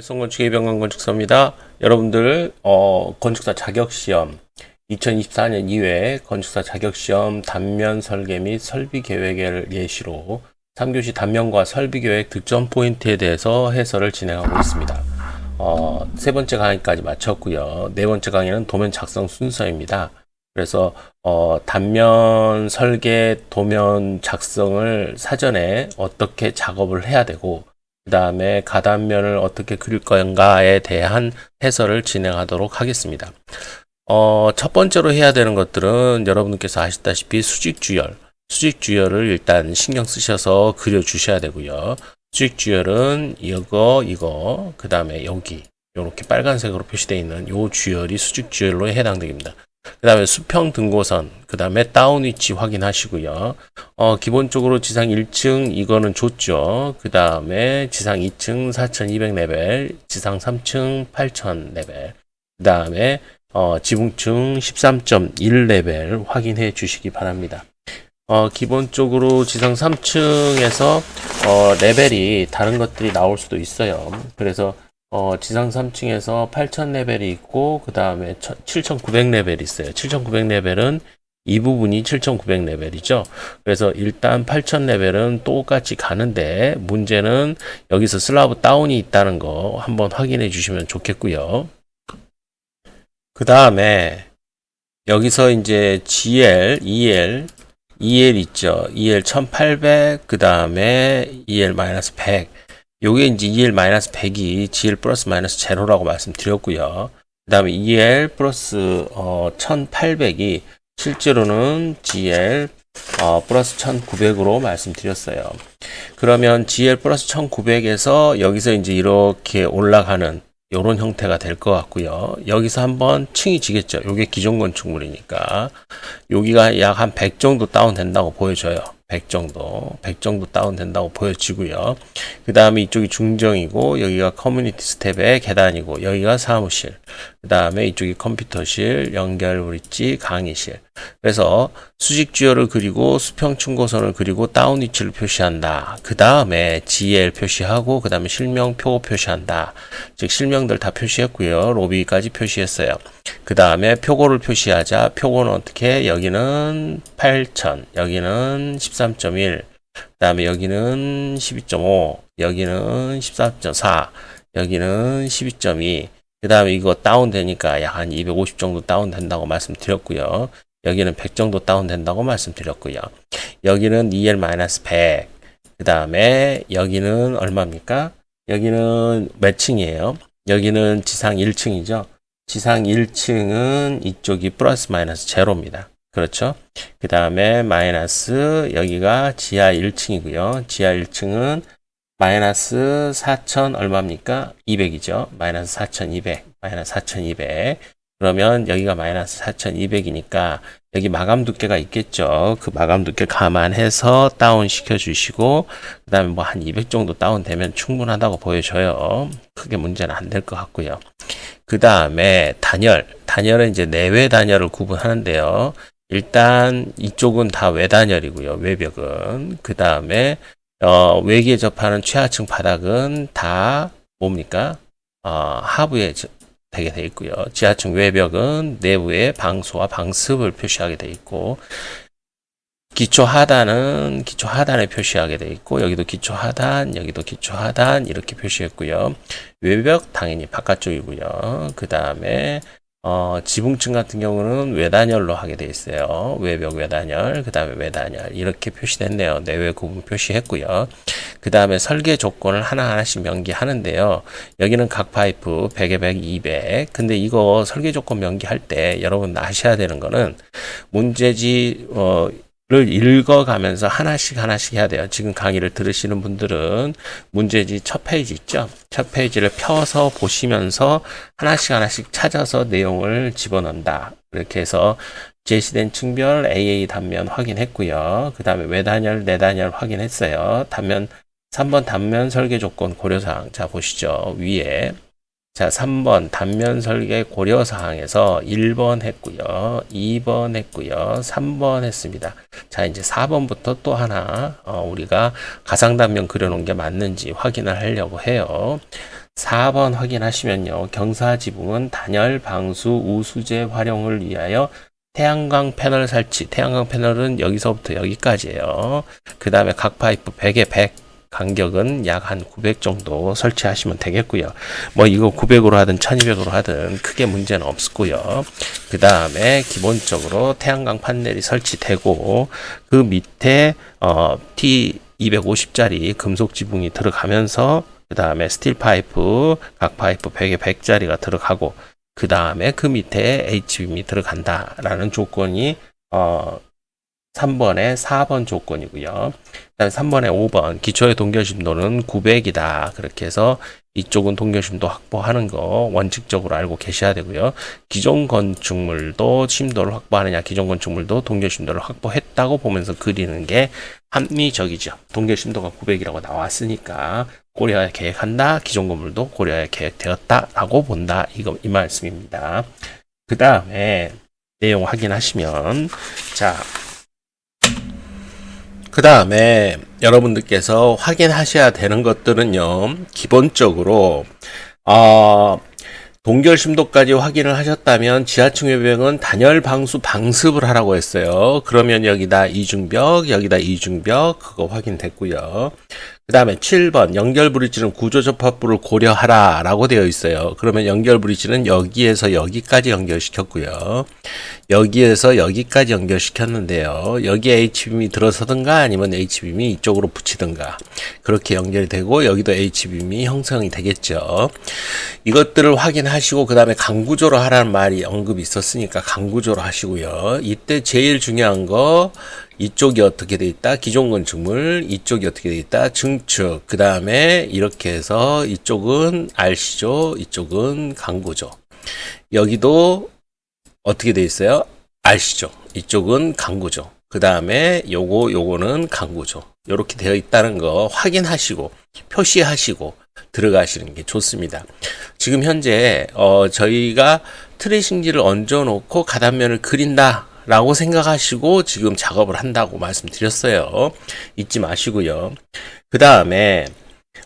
일성건축의 병관 건축사입니다. 여러분들 어, 건축사 자격시험 2024년 2회 건축사 자격시험 단면 설계 및 설비 계획을 예시로 3교시 단면과 설비 계획 득점 포인트에 대해서 해설을 진행하고 있습니다. 어, 세 번째 강의까지 마쳤고요. 네 번째 강의는 도면 작성 순서입니다. 그래서 어, 단면 설계 도면 작성을 사전에 어떻게 작업을 해야 되고 그 다음에 가단면을 어떻게 그릴 건가에 대한 해설을 진행하도록 하겠습니다. 어, 첫 번째로 해야 되는 것들은 여러분께서 아시다시피 수직 주열, 수직 주열을 일단 신경 쓰셔서 그려 주셔야 되고요. 수직 주열은 이거, 이거, 그 다음에 여기, 이렇게 빨간색으로 표시되어 있는 요 주열이 수직 주열로 해당됩니다. 그 다음에 수평 등고선, 그 다음에 다운 위치 확인하시고요. 어, 기본적으로 지상 1층 이거는 좋죠. 그 다음에 지상 2층 4200 레벨, 지상 3층 8000 레벨, 그 다음에 어, 지붕층 13.1 레벨 확인해 주시기 바랍니다. 어, 기본적으로 지상 3층에서 어, 레벨이 다른 것들이 나올 수도 있어요. 그래서 어, 지상 3층에서 8000 레벨이 있고, 그 다음에 7900 레벨이 있어요. 7900 레벨은 이 부분이 7900 레벨이죠. 그래서 일단 8000 레벨은 똑같이 가는데, 문제는 여기서 슬라브 다운이 있다는 거 한번 확인해 주시면 좋겠고요. 그 다음에 여기서 이제 GL, EL, EL 있죠. EL 1800, 그 다음에 EL-100. 요게 이제 EL-100이 GL 플러스 마이너스 제로라고 말씀드렸고요. 그 다음에 EL 플러스 어, 1800이 실제로는 GL 어, 플러스 1900으로 말씀드렸어요. 그러면 GL 플러스 1900에서 여기서 이제 이렇게 올라가는 이런 형태가 될 것 같고요. 여기서 한번 층이 지겠죠. 요게 기존 건축물이니까 여기가 약 한 100 정도 다운 된다고 보여져요. 100 정도, 100 정도 다운된다고 보여지고요. 그 다음에 이쪽이 중정이고, 여기가 커뮤니티 스텝의 계단이고, 여기가 사무실. 그 다음에 이쪽이 컴퓨터실, 연결 브릿지, 강의실. 그래서 수직 주열을 그리고 수평 충고선을 그리고 다운 위치를 표시한다. 그 다음에 GL 표시하고, 그 다음에 실명 표 표시한다. 즉, 실명들 다 표시했고요. 로비까지 표시했어요. 그 다음에 표고를 표시하자. 표고는 어떻게? 여기는 8000, 여기는 13.1, 그 다음에 여기는 12.5, 여기는 14.4, 여기는 12.2, 그 다음에 이거 다운되니까 약 한 250 정도 다운된다고 말씀드렸고요. 여기는 100 정도 다운된다고 말씀드렸고요. 여기는 EL-100, 그 다음에 여기는 얼마입니까? 여기는 몇 층이에요? 여기는 지상 1층이죠. 지상 1층은 이쪽이 플러스 마이너스 제로입니다. 그렇죠? 그 다음에 마이너스 여기가 지하 1층이고요. 지하 1층은 마이너스 4천 얼마입니까? 200이죠. 마이너스 4,200. 마이너스 4,200. 그러면 여기가 마이너스 4,200이니까 여기 마감 두께가 있겠죠. 그 마감 두께 감안해서 다운 시켜 주시고 그 다음에 뭐 한 200 정도 다운 되면 충분하다고 보여져요. 크게 문제는 안 될 것 같고요. 그 다음에 단열. 단열은 이제 내외 단열을 구분하는데요. 일단 이쪽은 다 외단열이고요. 외벽은. 그 다음에 어, 외기에 접하는 최하층 바닥은 다 뭡니까? 어, 하부에 되게 돼 있고요. 지하층 외벽은 내부에 방수와 방습을 표시하게 돼 있고 기초 하단은 기초 하단에 표시하게 돼 있고 여기도 기초 하단, 여기도 기초 하단 이렇게 표시했고요. 외벽 당연히 바깥쪽이고요. 그 다음에 어, 지붕층 같은 경우는 외단열로 하게 돼 있어요. 외벽 외단열, 그 다음에 외단열 이렇게 표시됐네요. 내외 구분 표시했고요. 그 다음에 설계 조건을 하나하나씩 명기하는데요. 여기는 각 파이프 100에 100, 200. 근데 이거 설계 조건 명기할 때 여러분 아셔야 되는 거는 문제지 어, 를 읽어가면서 하나씩 하나씩 해야 돼요. 지금 강의를 들으시는 분들은 문제지 첫 페이지 있죠? 첫 페이지를 펴서 보시면서 하나씩 하나씩 찾아서 내용을 집어넣는다. 이렇게 해서 제시된 층별 AA 단면 확인했고요. 그 다음에 외단열, 내단열 확인했어요. 단면 3번 단면 설계 조건 고려사항. 자, 보시죠. 위에 자, 3번 단면 설계 고려 사항에서 1번 했고요. 2번 했고요. 3번 했습니다. 자, 이제 4번부터 또 하나 어, 우리가 가상 단면 그려 놓은 게 맞는지 확인을 하려고 해요. 4번 확인하시면요. 경사 지붕은 단열, 방수, 우수제 활용을 위하여 태양광 패널 설치. 태양광 패널은 여기서부터 여기까지예요. 그 다음에 각 파이프 100에 100. 간격은 약 한 900 정도 설치하시면 되겠고요. 뭐 이거 900으로 하든 1200으로 하든 크게 문제는 없고요. 그 다음에 기본적으로 태양광 판넬이 설치되고 그 밑에 어, T250짜리 금속 지붕이 들어가면서 그 다음에 스틸 파이프 각 파이프 100에 100짜리가 들어가고 그 다음에 그 밑에 HBM이 들어간다라는 조건이 어 3번에 4번 조건이고요. 그다음에 3번에 5번 기초의 동결 심도는 900이다. 그렇게 해서 이쪽은 동결 심도 확보하는 거 원칙적으로 알고 계셔야 되고요. 기존 건축물도 심도를 확보하느냐, 기존 건축물도 동결 심도를 확보했다고 보면서 그리는 게 합리적이죠. 동결 심도가 900이라고 나왔으니까 고려해 계획한다. 기존 건물도 고려해 계획되었다라고 본다. 이거 이 말씀입니다. 그 다음에 내용 확인하시면 자. 그 다음에 여러분들께서 확인하셔야 되는 것들은요, 기본적으로, 어, 동결 심도까지 확인을 하셨다면 지하층 외벽은 단열 방수 방습을 하라고 했어요. 그러면 여기다 이중벽, 여기다 이중벽, 그거 확인됐고요. 그 다음에 7번 연결 브릿지는 구조 접합부를 고려하라 라고 되어 있어요. 그러면 연결 브릿지는 여기에서 여기까지 연결시켰고요. 여기에서 여기까지 연결시켰는데요. 여기에 H빔이 들어서든가 아니면 H빔이 이쪽으로 붙이든가 그렇게 연결이 되고 여기도 H빔이 형성이 되겠죠. 이것들을 확인하시고 그 다음에 강구조로 하라는 말이 언급이 있었으니까 강구조로 하시고요. 이때 제일 중요한 거 이쪽이 어떻게 돼 있다? 기존 건축물, 이쪽이 어떻게 돼 있다? 증축. 그 다음에 이렇게 해서 이쪽은 RC죠. 이쪽은 강구죠. 여기도 어떻게 돼 있어요? RC죠. 이쪽은 강구죠. 그 다음에 요거, 요거는 강구죠. 요렇게 되어 있다는 거 확인하시고, 표시하시고, 들어가시는 게 좋습니다. 지금 현재, 어, 저희가 트레이싱지를 얹어 놓고 가단면을 그린다. 라고 생각하시고 지금 작업을 한다고 말씀드렸어요. 잊지 마시고요. 그 다음에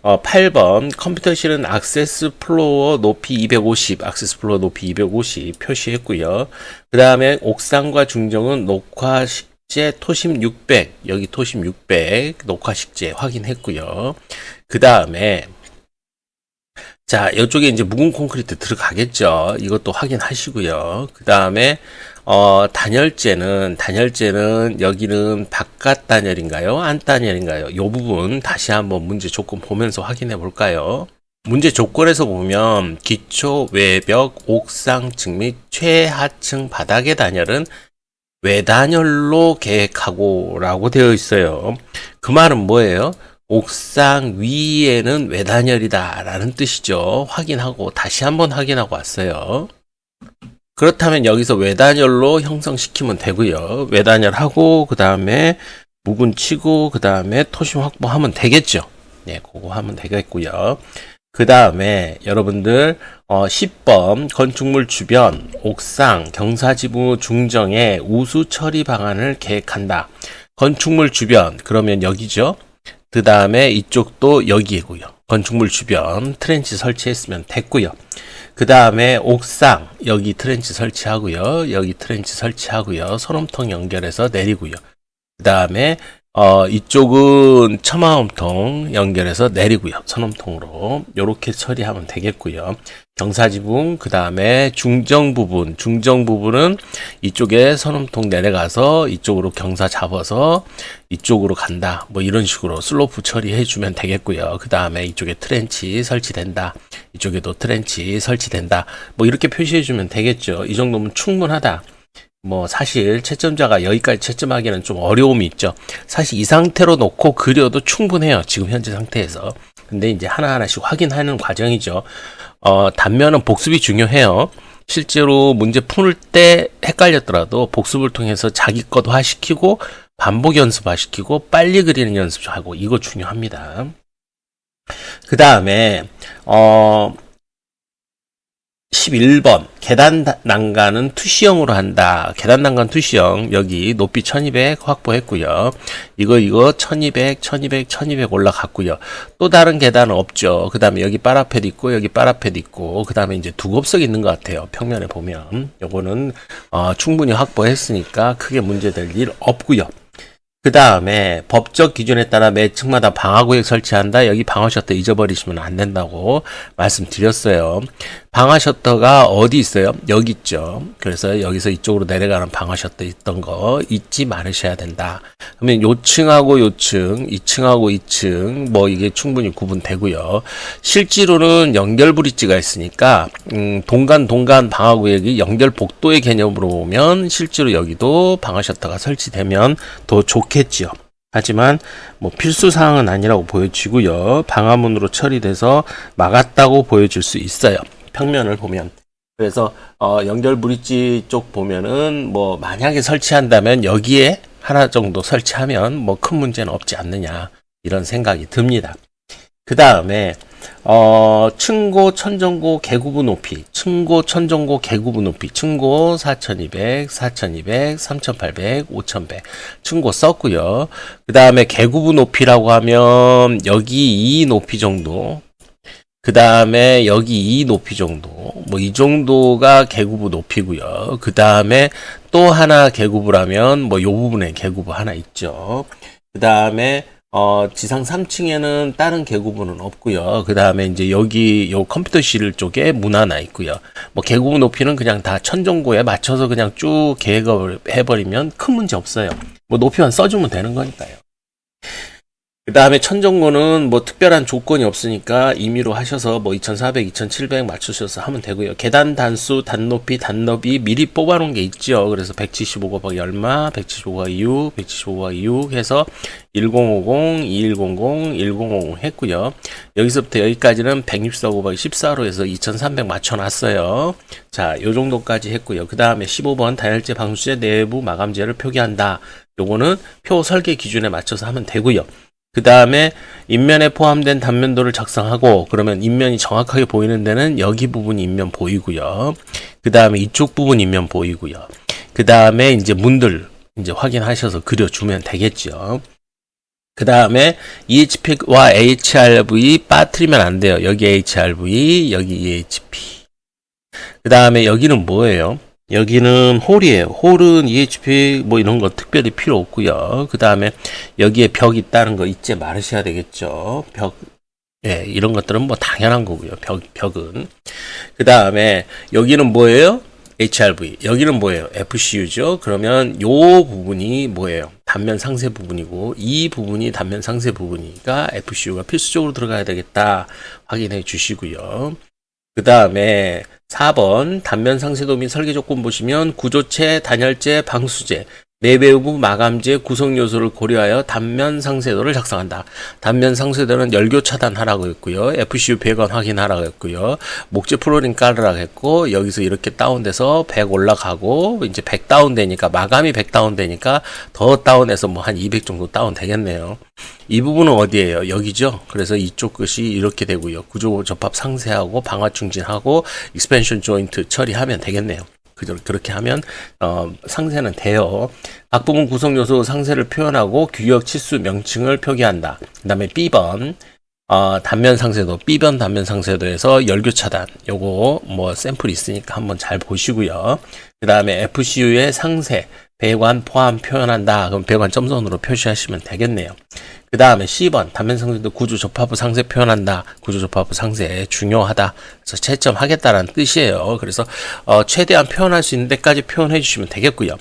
어, 8번 컴퓨터 실은 액세스 플로어 높이 250, 액세스 플로어 높이 250 표시했고요. 그 다음에 옥상과 중정은 녹화 식재 토심 600, 여기 토심 600 녹화 식재 확인했고요. 그 다음에 자, 이쪽에 이제 묵은 콘크리트 들어가겠죠. 이것도 확인하시고요. 그 다음에 어, 단열재는, 단열재는 여기는 바깥 단열인가요? 안 단열인가요? 이 부분 다시 한번 문제 조건 보면서 확인해 볼까요? 문제 조건에서 보면 기초, 외벽, 옥상 층 및 최하층 바닥의 단열은 외단열로 계획하고 라고 되어 있어요. 그 말은 뭐예요? 옥상 위에는 외단열이다 라는 뜻이죠. 확인하고 다시 한번 확인하고 왔어요. 그렇다면 여기서 외단열로 형성시키면 되고요. 외단열하고 그 다음에 묵은 치고 그 다음에 토심 확보하면 되겠죠. 네, 그거 하면 되겠고요. 그 다음에 여러분들 어 10번 건축물 주변 옥상 경사지붕 중정에 우수 처리 방안을 계획한다. 건축물 주변 그러면 여기죠. 그 다음에 이쪽도 여기고요. 건축물 주변 트렌치 설치했으면 됐고요. 그 다음에 옥상 여기 트렌치 설치하고요. 여기 트렌치 설치하고요. 소름통 연결해서 내리고요. 그 다음에 어, 이쪽은 처마음통 연결해서 내리고요. 선음통으로. 요렇게 처리하면 되겠고요. 경사지붕, 그 다음에 중정 부분. 중정 부분은 이쪽에 선음통 내려가서 이쪽으로 경사 잡아서 이쪽으로 간다. 뭐 이런 식으로 슬로프 처리해 주면 되겠고요. 그 다음에 이쪽에 트렌치 설치된다. 이쪽에도 트렌치 설치된다. 뭐 이렇게 표시해 주면 되겠죠. 이 정도면 충분하다. 뭐 사실 채점자가 여기까지 채점하기는 좀 어려움이 있죠. 사실 이 상태로 놓고 그려도 충분해요. 지금 현재 상태에서. 근데 이제 하나하나씩 확인하는 과정이죠. 어, 단면은 복습이 중요해요. 실제로 문제 풀 때 헷갈렸더라도 복습을 통해서 자기 것 화 시키고 반복 연습화 시키고 빨리 그리는 연습 하고 이거 중요합니다. 그 다음에 어 11번 계단 다- 난간은 투시형으로 한다. 계단 난간 투시형 여기 높이 1200 확보했고요. 이거 이거 1200, 1200, 1200 올라갔고요. 또 다른 계단은 없죠. 그 다음에 여기 파라펫 있고 여기 파라펫 있고 그 다음에 이제 두곱석 있는 것 같아요. 평면에 보면 요거는 어, 충분히 확보했으니까 크게 문제될 일 없고요. 그 다음에 법적 기준에 따라 매 층마다 방화구역 설치한다. 여기 방화 셔터 잊어버리시면 안 된다고 말씀드렸어요. 방화 셔터가 어디 있어요? 여기 있죠. 그래서 여기서 이쪽으로 내려가는 방화 셔터 있던 거 잊지 말으셔야 된다. 그러면 요층하고 요층, 2층하고 2층 뭐 이게 충분히 구분되고요. 실제로는 연결 브릿지가 있으니까 음, 동간 동간 방화구역이 연결 복도의 개념으로 보면 실제로 여기도 방화 셔터가 설치되면 더 좋겠지요. 하지만 뭐 필수 사항은 아니라고 보여지고요. 방화문으로 처리돼서 막았다고 보여질 수 있어요. 평면을 보면. 그래서 어, 연결 브릿지 쪽 보면은 뭐 만약에 설치한다면 여기에 하나 정도 설치하면 뭐 큰 문제는 없지 않느냐 이런 생각이 듭니다. 그 다음에 어, 층고, 천정고, 개구부 높이, 층고, 천정고, 개구부 높이, 층고 4200, 4200, 3800, 5100, 층고 썼고요. 그 다음에 개구부 높이라고 하면 여기 이 높이 정도, 그 다음에 여기 이 높이 정도, 뭐 이 정도가 개구부 높이고요. 그 다음에 또 하나 개구부라면 뭐 요 부분에 개구부 하나 있죠. 그 다음에 어, 지상 3층에는 다른 개구부는 없고요. 그 다음에 이제 여기 요 컴퓨터실 쪽에 문 하나 있고요. 뭐 개구부 높이는 그냥 다 천정고에 맞춰서 그냥 쭉 계획을 해버리면 큰 문제 없어요. 뭐 높이만 써주면 되는 거니까요. 그 다음에 천정고는 뭐 특별한 조건이 없으니까 임의로 하셔서 뭐 2400, 2700 맞추셔서 하면 되고요. 계단 단수, 단높이, 단너비 미리 뽑아놓은 게 있죠. 그래서 175 곱하기 얼마, 175 곱하기 6, 175 곱하기 6 해서 1050, 2100, 1050 했고요. 여기서부터 여기까지는 164 곱하기 14로 해서 2300 맞춰놨어요. 자, 요 정도까지 했고요. 그 다음에 15번 다혈제 방수제 내부 마감재를 표기한다. 요거는 표 설계 기준에 맞춰서 하면 되고요. 그 다음에 인면에 포함된 단면도를 작성하고 그러면 인면이 정확하게 보이는 데는 여기 부분이 인면 보이고요. 그 다음에 이쪽 부분 인면 보이고요. 그 다음에 이제 문들 이제 확인하셔서 그려주면 되겠죠. 그 다음에 EHP와 HRV 빠뜨리면 안 돼요. 여기 HRV, 여기 EHP. 그 다음에 여기는 뭐예요? 여기는 홀이에요. 홀은 EHP 뭐 이런 거 특별히 필요 없고요. 그 다음에 여기에 벽 있다는 거 잊지 말으셔야 되겠죠. 벽, 예, 이런 것들은 뭐 당연한 거고요. 벽, 벽은. 그 다음에 여기는 뭐예요? HRV. 여기는 뭐예요? FCU죠. 그러면 요 부분이 뭐예요? 단면 상세 부분이고 이 부분이 단면 상세 부분이니까 FCU가 필수적으로 들어가야 되겠다. 확인해 주시고요. 그 다음에 4번 단면 상세도 및 설계 조건 보시면 구조체, 단열재, 방수제, 내외부 마감재 구성 요소를 고려하여 단면 상세도를 작성한다. 단면 상세도는 열교 차단하라고 했고요. FCU 배관 확인하라고 했고요. 목재 플로링 깔으라고 했고 여기서 이렇게 다운돼서 100 올라가고 이제 100 다운되니까 마감이 100 다운되니까 더 다운해서 뭐 한 200 정도 다운 되겠네요. 이 부분은 어디예요? 여기죠. 그래서 이쪽 것이 이렇게 되고요. 구조 접합 상세하고 방화 충진하고 익스펜션 조인트 처리하면 되겠네요. 그렇게 하면 어, 상세는 돼요. 각 부분 구성 요소 상세를 표현하고 규격 치수 명칭을 표기한다. 그 다음에 B번 어, 단면 상세도 B변 단면 상세도에서 열교 차단 요거 뭐 샘플 있으니까 한번 잘 보시고요. 그 다음에 FCU의 상세 배관 포함 표현한다. 그럼 배관 점선으로 표시하시면 되겠네요. 그 다음에 C번 단면 상세도 구조 접합부 상세 표현한다. 구조 접합부 상세 중요하다. 그래서 채점하겠다라는 뜻이에요. 그래서 어, 최대한 표현할 수 있는 데까지 표현해 주시면 되겠고요.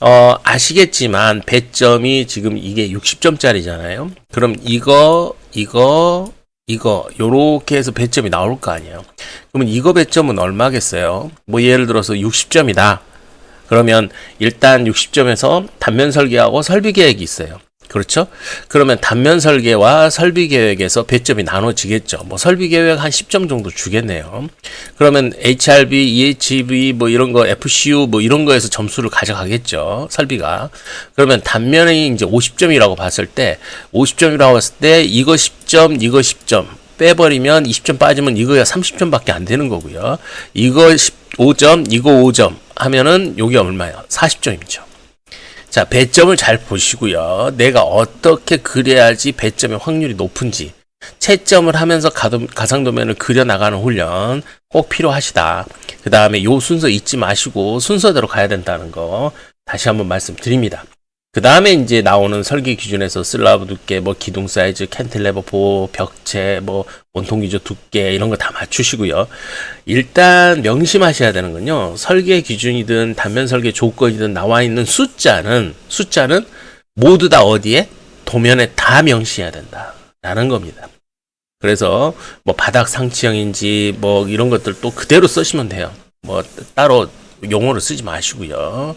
어, 아시겠지만 배점이 지금 이게 60점짜리잖아요. 그럼 이거 이거 이거 요렇게 해서 배점이 나올 거 아니에요. 그러면 이거 배점은 얼마겠어요? 뭐 예를 들어서 60점이다. 그러면 일단 60점에서 단면 설계하고 설비 계획이 있어요. 그렇죠? 그러면 단면 설계와 설비 계획에서 배점이 나눠지겠죠. 뭐 설비 계획 한 10점 정도 주겠네요. 그러면 HRB, EHV 뭐 이런 거 FCU 뭐 이런 거에서 점수를 가져가겠죠. 설비가. 그러면 단면이 이제 50점이라고 봤을 때 50점이라고 봤을 때 이거 10점, 이거 10점 빼버리면 20점 빠지면 이거야 30점밖에 안 되는 거고요. 이거 15점, 이거 5점 하면은 요게 얼마예요? 40점이죠. 자, 배점을 잘 보시고요. 내가 어떻게 그려야지 배점의 확률이 높은지 채점을 하면서 가상도면을 그려나가는 훈련 꼭 필요하시다. 그 다음에 요 순서 잊지 마시고 순서대로 가야 된다는 거 다시 한번 말씀드립니다. 그 다음에 이제 나오는 설계 기준에서 슬라브 두께, 뭐 기둥 사이즈, 캔틸레버 보호, 벽체, 뭐 원통 기조 두께 이런 거 다 맞추시고요. 일단 명심하셔야 되는 건요. 설계 기준이든 단면 설계 조건이든 나와 있는 숫자는 숫자는 모두 다 어디에 도면에 다 명시해야 된다라는 겁니다. 그래서 뭐 바닥 상치형인지 뭐 이런 것들 또 그대로 쓰시면 돼요. 뭐 따로 용어를 쓰지 마시고요.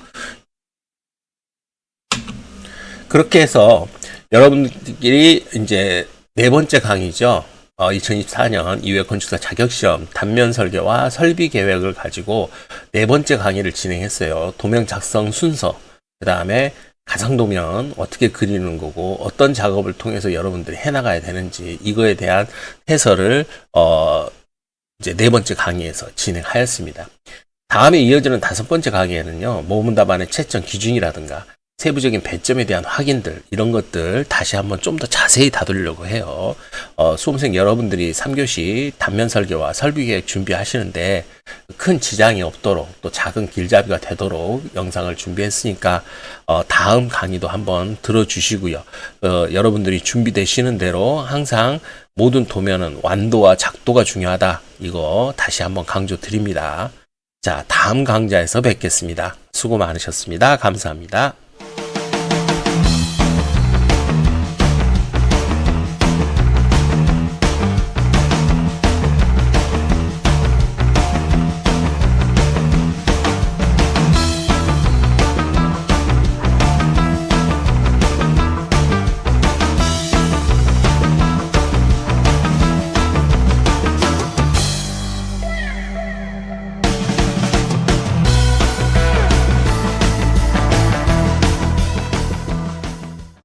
그렇게 해서 여러분들끼리 이제 네 번째 강의죠. 어, 2024년 2회 건축사 자격시험 단면 설계와 설비 계획을 가지고 네 번째 강의를 진행했어요. 도면 작성 순서, 그 다음에 가상도면 어떻게 그리는 거고 어떤 작업을 통해서 여러분들이 해나가야 되는지 이거에 대한 해설을 어, 이제 네 번째 강의에서 진행하였습니다. 다음에 이어지는 다섯 번째 강의에는요, 모문 답안의 채점 기준이라든가 세부적인 배점에 대한 확인들 이런 것들 다시 한번 좀 더 자세히 다루려고 해요. 어, 수험생 여러분들이 3교시 단면 설계와 설비 계획 준비하시는데 큰 지장이 없도록 또 작은 길잡이가 되도록 영상을 준비했으니까 어, 다음 강의도 한번 들어주시고요. 어, 여러분들이 준비되시는 대로 항상 모든 도면은 완도와 작도가 중요하다. 이거 다시 한번 강조 드립니다. 자, 다음 강좌에서 뵙겠습니다. 수고 많으셨습니다. 감사합니다.